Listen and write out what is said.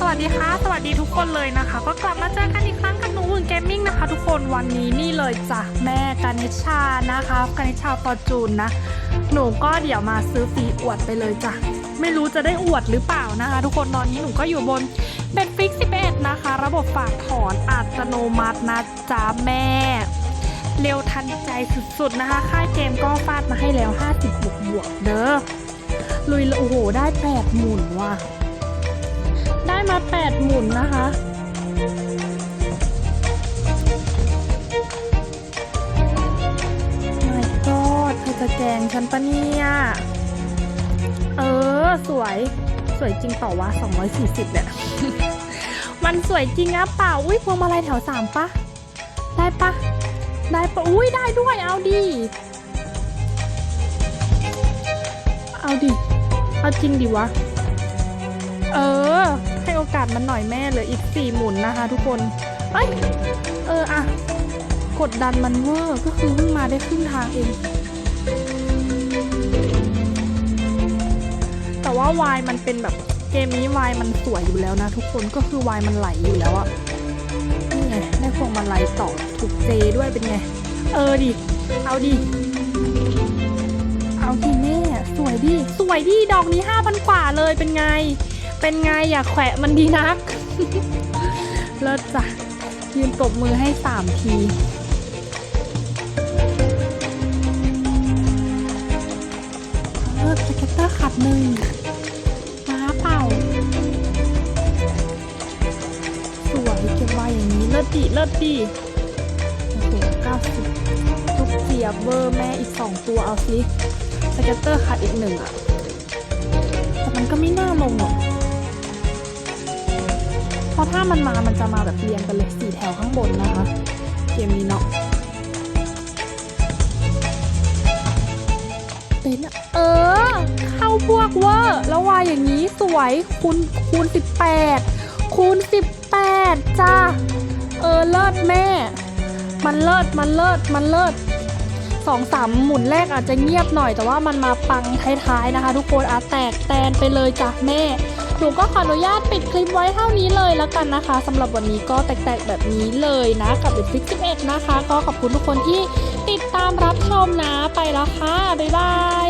สวัสดีค่ะ สวัสดีทุกคนเลยนะคะ ก็กลับมาเจอกันอีกครั้งกับหนูหุ่นเกมมิ่งนะคะ ทุกคนวันนี้นี่เลยจ้ะแม่กานิชานะคะกานิชาฟอร์จูนนะ หนูก็เดี๋ยวมาซื้อฟีอวดไปเลยจ้ะไม่รู้จะได้อวดหรือเปล่านะคะ ทุกคนตอนนี้หนูก็อยู่บนเบ็ดฟิก11นะคะ ระบบฝากถอนอัตโนมัตินะจ๊ะแม่ เร็วทันใจสุดๆนะคะ ค่ายเกมก็ฟาดมาให้แล้ว 50บวกบวกๆเด้อลุยโอ้โหได้8หมุนว่ะ ได้มา8หมุนนะคะ my god เธอจะแกงฉันปะเนี่ย เออ สวย สวยจริงเปล่าวะ240เนี่ย มันสวยจริงอะเปล่า อุ้ยพวงมาลัยแถว3ปะ ได้ปะ ได้ปะ อุ้ยได้ด้วย เอาดิ เอาดิ เอาจริงดิวะ เออ โอกาสมันหน่อยแม่เหลืออีกสี่หมุนนะคะ ทุกคนเอ้ยเอออะกดดันมันเวอร์ก็คือเพิ่งมาได้ครึ่งทางเอง แต่ว่าวายมันเป็นแบบเกมนี้วายมันสวยอยู่แล้วนะ ทุกคนก็คือวายมันไหลอยู่แล้วอะนี่ไงได้พวงมาลัยต่อถูกเจด้วยเป็นไง เออดิ เอาดิ เอาดิแม่สวยดิ สวยดิ ดอกนี้ห้าพันกว่าเลยเป็นไง เป็นไงอย่าแขวะมันดีนัก เลิศจ้ะยืนตบมือให้สามทีเลิศสเก็ตเตอร์ขัดหนึ่งม้าเป่า สวยเก็บไว้อย่างนี้ เลิศดีเลิศดีโอ้โหเก้าสิบลูกเจียบเวอร์แม่อีกสองตัวเอาสิสเก็ตเตอร์ขาดอีกหนึ่งอะ แต่มันก็ไม่น่าลงหรอกเพราะ ถ้ามันมา มันจะมาแบบเรียงกันเลยสี่แถวข้างบนนะคะ เกมนี้เนาะเป็นเออ เข้าพวกเวอร์แล้ววายอย่างนี้สวยคูณคูณสิบแปดคูณสิบแปดจ้า เออ เลิศแม่ มันเลิศ มันเลิศ มันเลิศสองสามหมุนแรกอาจจะเงียบหน่อยแต่ว่ามันมาปังท้ายๆนะคะ ทุกคนอาแตกแตนไปเลยจ้ะแม่ หนูก็ขออนุญาตปิดคลิปไว้เท่านี้เลยแล้วกันนะคะสำหรับวันนี้ก็แตกๆแบบนี้เลยนะกับ The Fix 11 นะคะ ก็ขอบคุณทุกคนที่ติดตามรับชมนะไปแล้วค่ะ บ๊ายบาย